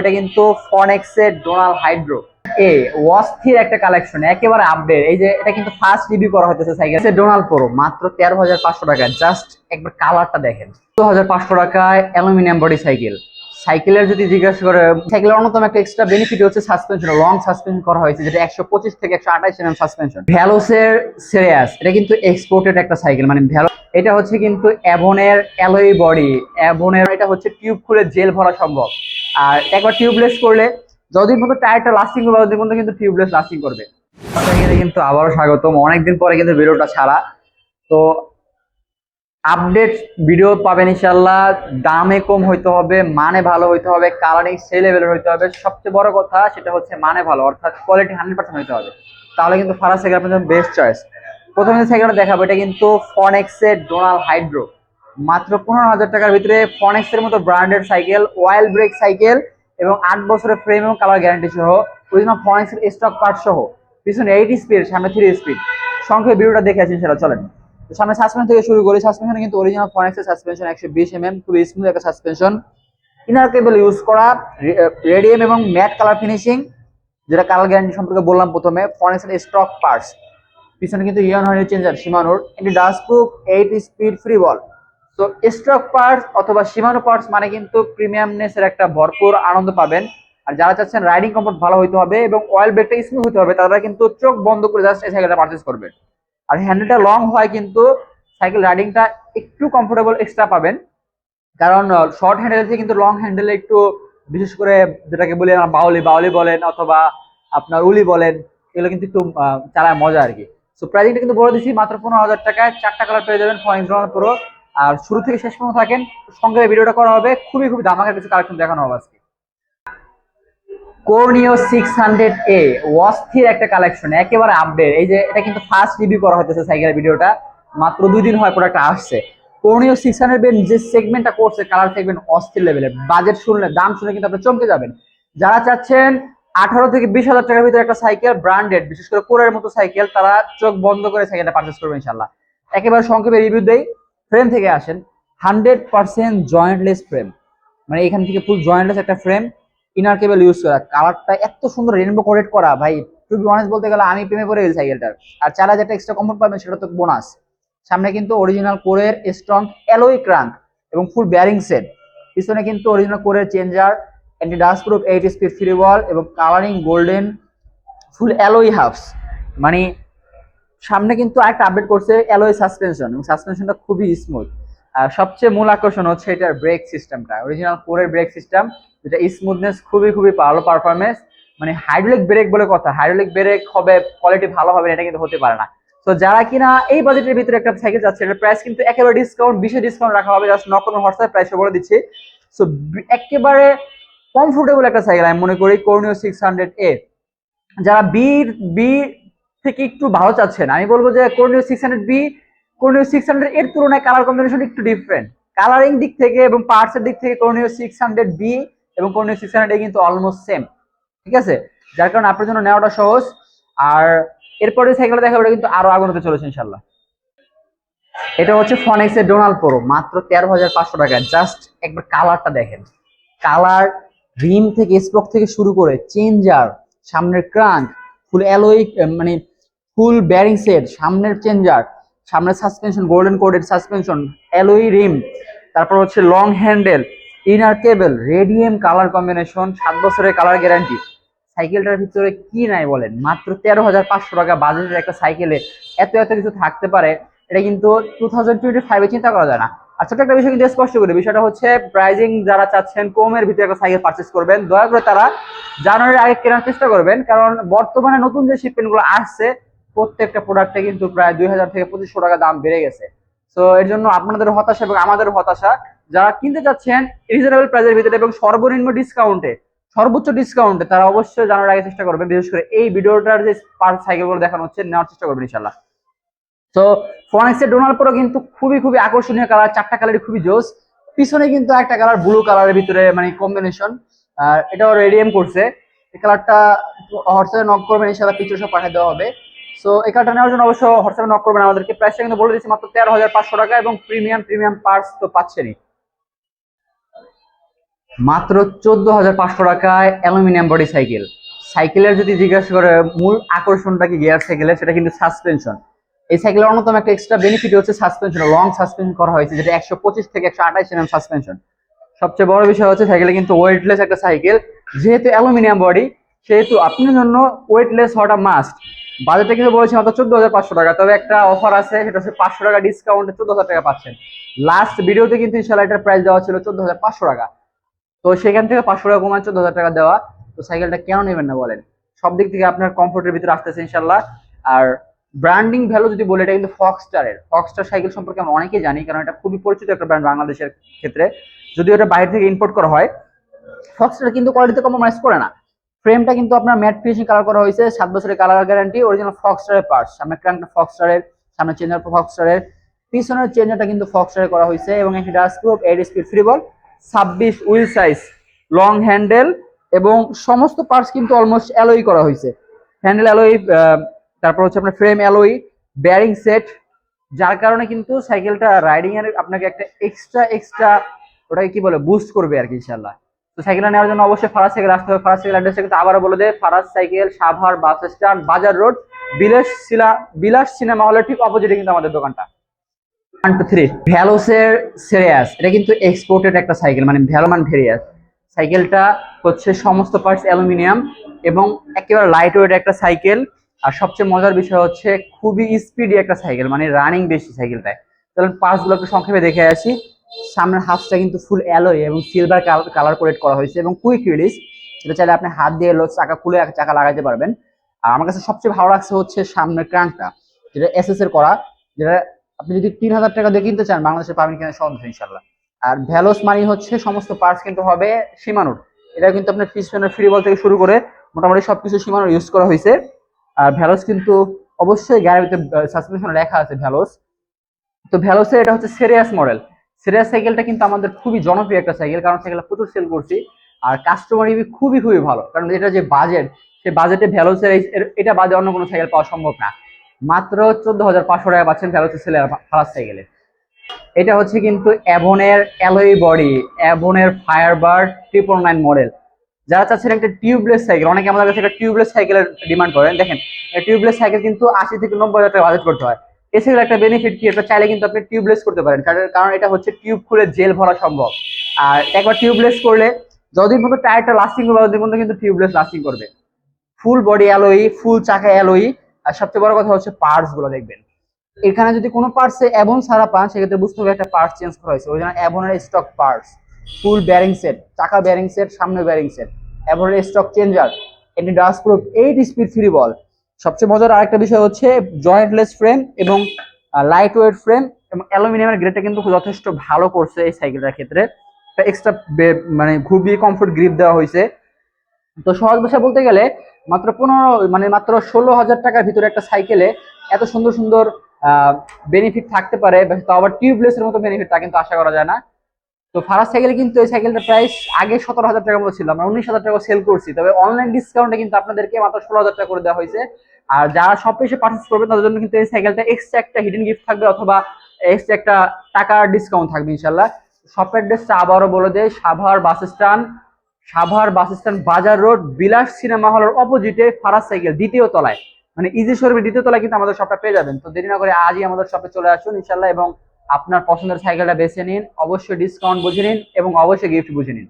এটা কিন্তু ফনেক্সের Donald hydro এ, অস্থির একটা কালেকশন একেবারে আপডেট এই যে, এটা কিন্তু ফার্স্ট রিভিউ করা হতেছে সাইকেল। ডোনাল প্রো মাত্র তেরো হাজার পাঁচশো টাকা। জাস্ট একবার কালারটা দেখেন। দু হাজার পাঁচশো টাকায় অ্যালুমিনিয়াম বডি সাইকেল সাইকেলের যদি জিজ্ঞাসা করে, সাইকেলের অন্যতম একটা এক্সট্রা বেনিফিট হচ্ছে সাসপেনশন লং সাসপেনশন করা হয়েছে, যেটা একশো পঁচিশ থেকে একশো আঠাশ এম সাসপেনশন ভ্যালোসের সিরিয়াস এটা কিন্তু এক্সপোর্টেড একটা সাইকেল মানে ভ্যালো এটা হচ্ছে কিন্তু অ্যাভনের অ্যালোই বডি অ্যাভনের এটা হচ্ছে টিউব খুলে জেল ভরা সম্ভব। আর একবার টিউবলেস করলে, যতদিন পর্যন্ত টায়ারটা লাস্টিং করবে ততদিন পর্যন্ত কিন্তু টিউবলেস লাস্টিং করবে। কিন্তু আবারও স্বাগতম। অনেকদিন পরে কিন্তু ভিডিওটা ছাড়া। তো আপডেট ভিডিও পাবেন ইনশাল্লাহ দামে কম হইতে হবে মানে ভালো হইতে হবে, কালারিং সেই লেভেলের হইতে হবে। সবচেয়ে বড় কথা সেটা হচ্ছে মানে ভালো, অর্থাৎ কোয়ালিটি হান্ড্রেড পার্সেন্ট হইতে হবে। তাহলে কিন্তু ফারাস সাইকেল আপনার জন্য বেস্ট চয়েস প্রথমে যে সাইকেলটা দেখাবো, এটা কিন্তু ফনেক্সের ডোনাল হাইড্রো মাত্র পনেরো হাজার টাকার ভিতরে ফনেক্সের মতো branded cycle oil brake cycle এবং আট বছরের ফ্রেম এবং কালার গ্যারান্টি সহ অরিজিনাল ফনেক্সের স্টক পার্ট সহ। পিছনে এইট স্পিড সামনে থ্রি স্পিড সংখ্যে ভিডিওটা দেখে আছেন সেটা চলেন। সামনে সাসপেনশন থেকে শুরু করি সাসপেনশনে কিন্তু অরিজিনাল ফনেক্সের সাসপেনশন একশো বিশ এম এম খুবই স্মুথ একটা সাসপেনশন ইনার কেবল ইউজ করা রেডিয়াম এবং ম্যাট কালার ফিনিশিং যেটা কালার গ্যারান্টি সম্পর্কে বললাম প্রথমে ফনেক্সের স্টক পার্টস পিছনে কিন্তু ইয়ন হয়নি চেঞ্জার সীমানোর এটি dust eight speed free ball তো স্টক পার্টস অথবা সীমানো পার্টস মানে কিন্তু প্রিমিয়ামনেসের একটা ভরপুর আনন্দ পাবেন। আর যারা চাচ্ছেন রাইডিং কমফোর্ট ভালো হইতে হবে এবং অয়েল ব্রেকটা স্মুথ হতে হবে, তারা কিন্তু চোখ বন্ধ করে জাস্ট এই সাইকেলটা পারচেস করবেন আর হ্যান্ডেলটা লং হয় কিন্তু সাইকেল রাইডিংটা একটু কমফোর্টেবল এক্সট্রা পাবেন। কারণ শর্ট হ্যান্ডেল থেকে কিন্তু লং হ্যান্ডেলে একটু বিশেষ করে যেটাকে বলি বাউলি বাউলি বলেন অথবা আপনার উলি বলেন, এগুলো কিন্তু একটু চালায় মজা আর কি। সো প্রাইসিংটা কিন্তু বলে দিচ্ছি মাত্র পনেরো হাজার টাকায়, চারটা কালার পেয়ে যাবেন ফয়েন্স প্রো। আর শুরু থেকে শেষ পর্যন্ত থাকেন, সঙ্গে ভিডিওটা করা হবে। খুবই খুবই দামাকের কিছু কালেকশন দেখানো হবে আজকে। কোর্নিও সিক্স হান্ড্রেড এ অস্থির একটা কালেকশন একেবারে আপডেট এই যে, এটা কিন্তু ফার্স্ট রিভিউ করা হইতেছে সাইকেলের ভিডিওটা, মাত্র দুই দিন হয় প্রোডাক্টটা আসছে। কোর্নিও সিক্স হান্ড্রেড যে সেগমেন্টটা করছে কালার সেগমেন্ট অস্থির লেভেলের বাজেট শুনলে, দাম শুনে কিন্তু আপনি চমকে যাবেন। যারা চাচ্ছেন আঠারো থেকে বিশ হাজার টাকার ভিতরে একটা সাইকেল ব্র্যান্ডেড বিশেষ করে কোরের মতো সাইকেল, তারা চোখ বন্ধ করে সাইকেলটা পারচেস করবে ইনশাল্লাহ একেবারে সংক্ষেপে রিভিউ দেই। ফ্রেম থেকে আসেন। হান্ড্রেড পার্সেন্ট জয়েন্টলেস ফ্রেম মানে এখান থেকে ফুল জয়েন্টলেস একটা ফ্রেম ইনার কেবল ইউজ করা কালারটা এত সুন্দর রেনবো কোরেট করা, ভাই টু বি অনেস্ট বলতে গেলে আমি প্রেমে পড়ে গেছি সাইকেলটার আর চার হাজার এক্সট্রা কমফোর্ট পাবেন, সেটা তো বোনাস সামনে কিন্তু অরিজিনাল কোরের স্ট্রং অ্যালোই ক্রাঙ্ক এবং ফুল ব্যারিং সেট পিছনে কিন্তু অরিজিনাল কোরের changer anti dust proof eight speed free wheel এবং colouring golden full alloy halves মানে সামনে কিন্তু আরেকটা আপডেট করছে অ্যালোই সাসপেনশন এবং সাসপেনশনটা খুবই স্মুথ সবচেয়ে মূল আকর্ষণ হচ্ছে এটার ব্রেক সিস্টেমটা অরিজিনাল কোরের ব্রেক সিস্টেম যেটা স্মুথনেস খুবই খুবই ভালো পারফরমেন্স মানে হাইড্রোলিক ব্রেক বলে কথা হাইড্রোলিক ব্রেক হবে কোয়ালিটি ভালো হবে এটা কিন্তু হতে পারে না। তো যারা কিনা এই বাজেটের ভিতরে একটা সাইকেল যাচ্ছে, এটার প্রাইস কিন্তু একেবারে ডিসকাউন্ট বিশেষ ডিসকাউন্ট রাখা হবে জাস্ট নকল হোয়াটসঅ্যাপ প্রাইস বলে দিচ্ছি। সো একেবারে কমফোর্টেবল একটা সাইকেল আমি মনে করি কর্নিও সিক্স হান্ড্রেড এ যারা বি বি থেকে একটু ভালো চাচ্ছেন, আমি বলব যে কর্নিও সিক্স হান্ড্রেড বি কর্নিও সিক্স হান্ড্রেড এর তুলনায় কালার কম্বিনেশন একটু ডিফারেন্ট কালারিং দিক থেকে এবং পার্টস এর দিক থেকে কর্নিও সিক্স হান্ড্রেড বি এবং কর্নিও সিক্স হান্ড্রেড কিন্তু অলমোস্ট সেম ঠিক আছে? যার কারণে আপনার জন্য নেওয়াটা সহজ। আর এরপরে সাইকেলটা দেখাবো, এটা কিন্তু আরও আগুনতে চলেছে ইনশাল্লাহ এটা হচ্ছে ফনেক্সের ডোনাল প্রো মাত্র তেরো হাজার পাঁচশো টাকা। জাস্ট একবার কালারটা দেখেন। কালার রিম থেকে স্পক থেকে শুরু করে চেঞ্জার সামনের ক্রাঙ্ক ফুল অ্যালোই মানে ফুল ব্যারিং সেট সামনের চেঞ্জার সামনের suspension golden coated suspension alloy rim তারপর হচ্ছে long handle inner cable radium colour combination সাত বছরের কালার গ্যারান্টি সাইকেলটার ভিতরে কি নাই বলেন? মাত্র তেরো হাজার পাঁচশো টাকা বাজেটের একটা সাইকেলে এত এত কিছু থাকতে পারে, এটা কিন্তু টু থাউজেন্ড টোয়েন্টি ফাইভে চিন্তা করা যায় না। আর ছোট্ট একটা বিষয় কিন্তু স্পষ্ট করি বিষয়টা হচ্ছে প্রাইজিং যারা চাচ্ছেন, কমের ভিতরে একটা সাইকেল পারচেস করবেন। দয়া করে তারা জানুয়ারির আগে কেনার চেষ্টা করবেন, কারণ বর্তমানে নতুন যে শিপমেন্টগুলো আসছে প্রত্যেকটা প্রোডাক্টে কিন্তু প্রায় দুই হাজার থেকে পঁচিশশো টাকা দাম বেড়ে গেছে। তো এর জন্য আপনাদের হতাশা এবং আমাদের হতাশা। যারা কিনতে চাচ্ছেন রিজনেবল প্রাইসের ভিতরে এবং সর্বনিম্ন ডিসকাউন্টে সর্বোচ্চ ডিসকাউন্টে তারা অবশ্যই জানার আগে চেষ্টা করবেন। বিশেষ করে এই ভিডিওটার যে পার সাইকেলগুলো দেখানো হচ্ছে, নেওয়ার চেষ্টা করবেন ইনশাল্লাহ তো ফনেক্সের ডোনাল প্রো কিন্তু খুবই খুবই আকর্ষণীয় কালার চারটা কালারই খুবই জোস। পিছনে কিন্তু একটা কালার ব্লু কালারের ভিতরে মানে কম্বিনেশন আর এটাও রেডিয়াম করছে। এই কালারটা হোয়াটসঅ্যাপে নক করবেন ইনশাল্লাহ পিকচার সব পাঠিয়ে দেওয়া হবে। সো কালারটা নেওয়ার জন্য অবশ্য হোয়াটসঅ্যাপে নক করবেন আমাদেরকে। প্রাইসটা কিন্তু বলে দিচ্ছি মাত্র তেরো হাজার পাঁচশো টাকা এবং প্রিমিয়াম প্রিমিয়াম পার্টস তো পাচ্ছেনই। মাত্র চোদ্দ হাজার পাঁচশো টাকায় অ্যালুমিনিয়াম বডি সাইকেল সাইকেলের যদি জিজ্ঞাসা করে, মূল আকর্ষণটা কি গিয়ার সাইকেলের সেটা কিন্তু সাসপেনশন এই সাইকেলের অন্যতম একটা এক্সট্রা বেনিফিট হচ্ছে সাসপেনশন লং সাসপেনশন করা হয়েছে, যেটা একশো পঁচিশ থেকে একশো আঠাশ এম সাসপেনশন সবচেয়ে বড় বিষয় হচ্ছে সাইকেলে কিন্তু ওয়েটলেস একটা সাইকেল যেহেতু অ্যালুমিনিয়াম বডি সেহেতু আপনার জন্য ওয়েটলেস হওয়াটা মাস্ট বাজেটটা কিন্তু বলেছি মাত্র চোদ্দ হাজার পাঁচশো টাকা, তবে একটা অফার আছে, সেটা হচ্ছে পাঁচশো টাকা ডিসকাউন্টে চোদ্দ হাজার টাকা পাচ্ছেন। লাস্ট ভিডিওতে কিন্তু ইনশাল্লাহ এটার প্রাইস দেওয়া ছিল চোদ্দ হাজার পাঁচশো টাকা। তো সেখান থেকে পাঁচশো টাকা কমান চোদ্দ হাজার টাকা দেওয়া। তো সাইকেলটা কেন নেবেন না বলেন? সব দিক থেকে আপনার কমফোর্টের ভিতরে আসতেছে ইনশাল্লাহ আর ব্র্যান্ডিং ভ্যালু যদি বলে, এটা কিন্তু ফক্সটারের ফক্সটার সাইকেল সম্পর্কে আমরা অনেকেই জানি, কারণ এটা খুবই পরিচিত একটা ব্র্যান্ড বাংলাদেশের ক্ষেত্রে। যদিও এটা বাইরে থেকে ইম্পোর্ট করা হয় ফক্সটার কিন্তু কোয়ালিটিতে কম্প্রোমাইজ করে না। ফ্রেমটা কিন্তু আপনার ম্যাট ফিনিশিং কালার করা হয়েছে, সাত বছরের কালার গ্যারান্টি অরিজিনাল ফক্সটারের পার্টস সামনে ক্রাঙ্কটা ফক্সটারের সামনে চেঞ্জার ফক্সটারের পিছনের চেঞ্জারটা কিন্তু ফক্সটারের করা হয়েছে এবং একটি dust proof eight speed free ball ছাব্বিশ উইল সাইজ লং হ্যান্ডেল এবং সমস্ত পার্টস কিন্তু অলমোস্ট অ্যালোই করা হয়েছে। হ্যান্ডেল অ্যালোই তারপর হচ্ছে আপনার ফ্রেম অ্যালোই বেয়ারিং সেট যার কারণে কিন্তু সাইকেলটা রাইডিং এর আপনাকে একটা এক্সট্রা এক্সট্রা ওটাকে কি বলে বুস্ট করবে আর কি ইনশাল্লাহ তো সাইকেলটা নেওয়ার জন্য অবশ্যই ফারাজ সাইকেল আসতে হবে। ফারাজ সাইকেল অ্যাড্রেসটা কিন্তু আবারও বলে দেয়, Faraz cycle, Savar bus stand, Bazar road, Bilas শিলা, বিলাস সিনেমা হলের ঠিক অপোজিটে কিন্তু আমাদের দোকানটা। ওয়ান টু থ্রি ভ্যালোসের সেরিয়াস, এটা কিন্তু এক্সপোর্টেড একটা সাইকেল মানে ভ্যালোমান ভেরিয়াস। সাইকেলটা হচ্ছে সমস্ত পার্টস অ্যালুমিনিয়াম এবং একেবারে লাইট ওয়েট একটা সাইকেল। আর সবচেয়ে মজার বিষয় হচ্ছে, খুবই স্পিডি একটা সাইকেল মানে রানিং বেশি সাইকেলটায়। তাহলে পার্টসগুলো একটু সংক্ষেপে দেখে আসি। সামনের হাফটা কিন্তু ফুল অ্যালোয় এবং সিলভার কালার কোরেট করা হয়েছে এবং কুইক রিলিজ এটা চাইলে আপনি হাত দিয়ে লো- চাকা খুলে চাকা লাগাইতে পারবেন। আর আমার কাছে সবচেয়ে ভালো লাগছে হচ্ছে সামনের ক্রাঙ্কটা যেটা এসএস এর করা, যেটা আপনি যদি তিন হাজার টাকা দিয়ে কিনতে চান, বাংলাদেশে পাবেন কিনা সন্দেহ ইনশাল্লাহ আর ভ্যালোস মানি হচ্ছে সমস্ত পার্টস কিন্তু হবে সীমানুর। এটা কিন্তু আপনার পিছনের ফ্রি বল থেকে শুরু করে মোটামুটি সবকিছু সীমানুর ইউজ করা হয়েছে। আর ভ্যালোস কিন্তু অবশ্যই গ্যারাবিতে সাসপেনশন লেখা আছে ভ্যালোস তো ভ্যালোসের এটা হচ্ছে সিরিয়াস মডেল সিরিয়াস সাইকেলটা কিন্তু আমাদের খুবই জনপ্রিয় একটা সাইকেল কারণ সাইকেলটা প্রচুর সেল করছি। আর কাস্টমার রিভিউ খুবই খুবই ভালো, কারণ এটা যে বাজেট সেই বাজেটে ভ্যালোসের এটা বাদে অন্য কোনো সাইকেল পাওয়া সম্ভব না। মাত্র চোদ্দ হাজার পাঁচশো টাকা পাচ্ছেন ভ্যালোসের সেলের ফালাস সাইকেলে এটা হচ্ছে কিন্তু অ্যাভনের অ্যালোই বডি অ্যাভনের ফায়ারবার ট্রিপল নাইন মডেল যারা চাচ্ছেন একটা টিউবলেস সাইকেল অনেকে আমাদের কাছে একটা টিউবলেস সাইকেলের ডিমান্ড করেন। দেখেন টিউবলেস সাইকেল কিন্তু আশি থেকে নব্বই হাজার টাকা বাজেট করতে হয়। এছাড়া একটা বেনিফিট কি? এটা চাইলে কিন্তু আপনি টিউবলেস করতে পারেন। কারণ- এটা হচ্ছে টিউব খুলে জেল ভরা সম্ভব। আর একবার টিউবলেস করলে যতদিন পর্যন্ত টায়ারটা লাস্টিং করবে ততদিন পর্যন্ত কিন্তু টিউবলেস লাস্টিং করবে। ফুল বডি অ্যালোই ফুল চাকা অ্যালোই আর সবচেয়ে বড় কথা হচ্ছে পার্টসগুলো দেখবেন। এখানে যদি কোনো পার্টসে অ্যাবন সারা পান, সেক্ষেত্রে বুঝতে হবে একটা পার্টস চেঞ্জ করা হয়েছে। ওই জন্য অ্যাবনের stock parts full bearing set চাকা ব্যারিং সেট সামনে ব্যারিং সেট অ্যাবনের স্টক চেঞ্জার এটি dust proof eight speed free ball সবচেয়ে মজার আরেকটা বিষয় হচ্ছে জয়েন্টলেস ফ্রেম এবং লাইট ওয়েট ফ্রেম এবং অ্যালুমিনিয়ামের গ্রেডটা কিন্তু যথেষ্ট ভালো করছে এই সাইকেলটার ক্ষেত্রে। এক্সট্রা মানে খুবই কমফোর্ট গ্রিপ দেওয়া হয়েছে। তো সহজ ভাষা বলতে গেলে, মাত্র পনেরো মানে মাত্র ষোলো হাজার টাকার ভিতরে একটা সাইকেলে এত সুন্দর সুন্দর বেনিফিট থাকতে পারে তো আবার টিউবলেসের মতো বেনিফিট তা কিন্তু আশা করা যায় না। তো ফারাস সাইকেল কিন্তু এই সাইকেলটার প্রাইস আগে সতেরো হাজার টাকার মতো ছিল। আমরা উনিশ হাজার টাকা সেল করছি। তবে অনলাইন ডিসকাউন্টে কিন্তু আপনাদেরকে মাত্র ষোলো হাজার টাকা করে দেওয়া হয়েছে। আর যারা সব এসে পার্চেস করবে, তাদের জন্য কিন্তু এই সাইকেলটা এক্সট্রা একটা হিডেন গিফট থাকবে অথবা এক্সট্রা একটা টাকার ডিসকাউন্ট থাকবে ইনশাল্লাহ শপ অ্যাড্রেসটা আবারও বলে দেয় Savar bus stand. Savar bus stand Bazar road, Bilas cinema হলের অপোজিটে ফারাস সাইকেল, দ্বিতীয় তলায়। মানে ইজি শোরুমের দ্বিতীয় তলায় কিন্তু আমাদের শপটা পেয়ে যাবেন। তো দেরি না করে আজই আমাদের শপে চলে আসুন ইনশাল্লাহ এবং আপনার পছন্দের সাইকেলটা বেছে নিন অবশ্যই ডিসকাউন্ট বুঝে নিন এবং অবশ্যই গিফট বুঝে নিন।